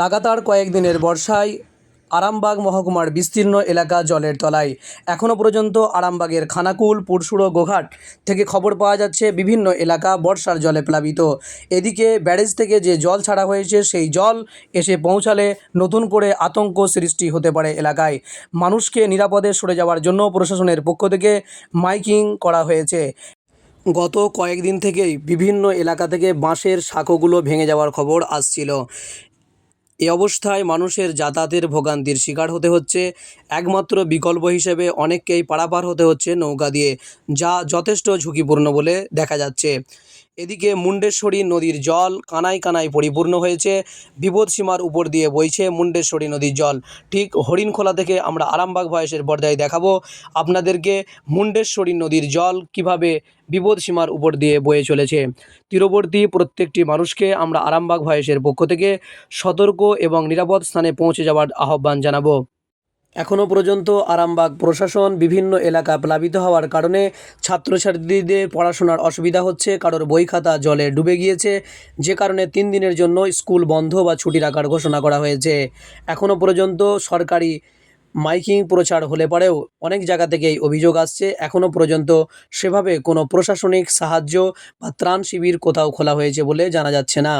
লাগাতার কয়েকদিনের বর্ষায় আরামবাগ মহকুমার বিস্তীর্ণ এলাকা জলের তলায়। এখনও পর্যন্ত আরামবাগের খানাকুল, পুরসুড়ো, গোঘাট থেকে খবর পাওয়া যাচ্ছে বিভিন্ন এলাকা বর্ষার জলে প্লাবিত। এদিকে ব্যারেজ থেকে যে জল ছাড়া হয়েছে, সেই জল এসে পৌঁছালে নতুন করে আতঙ্ক সৃষ্টি হতে পারে এলাকায়। মানুষকে নিরাপদে সরে যাওয়ার জন্য প্রশাসনের পক্ষ থেকে মাইকিং করা হয়েছে। গত কয়েকদিন থেকেই বিভিন্ন এলাকা থেকে বাঁশের সাঁকোগুলো ভেঙে যাওয়ার খবর আসছিল। এ অবস্থায় মানুষের যাতায়াতের ভোগান্তির শিকার হতে হচ্ছে। একমাত্র বিকল্প হিসেবে অনেককেই পারাপার হতে হচ্ছে নৌকা দিয়ে, যা যথেষ্ট ঝুঁকিপূর্ণ বলে দেখা যাচ্ছে। এদিকে মুন্ডেশ্বরী নদীর জল কানায় কানায় পরিপূর্ণ হয়েছে। বিপদসীমার উপর দিয়ে বইছে মুন্ডেশ্বরী নদীর জল। ঠিক হরিণখোলা থেকে আমরা আরামবাগ ভয়েসের পর্দায় দেখাবো। আপনাদেরকে মুন্ডেশ্বরী নদীর জল কীভাবে বিপদসীমার উপর দিয়ে বয়ে চলেছে। তীরবর্তী প্রত্যেকটি মানুষকে আমরা আরামবাগ ভয়েসের পক্ষ থেকে সতর্ক এবং নিরাপদ স্থানে পৌঁছে যাওয়ার আহ্বান জানাব। এখনও পর্যন্ত আরামবাগ প্রশাসন বিভিন্ন এলাকা প্লাবিত হওয়ার কারণে ছাত্রছাত্রীদের পড়াশোনার অসুবিধা হচ্ছে, কারোর বই খাতা জলে ডুবে গিয়েছে, যে কারণে তিন দিনের জন্য স্কুল বন্ধ বা ছুটি রাখার ঘোষণা করা হয়েছে। এখনও পর্যন্ত সরকারি মাইকিং প্রচার হলে পরেও অনেক জায়গা থেকেই অভিযোগ আসছে। এখনও পর্যন্ত সেভাবে কোনো প্রশাসনিক সাহায্য বা ত্রাণ শিবির কোথাও খোলা হয়েছে বলে জানা যাচ্ছে না।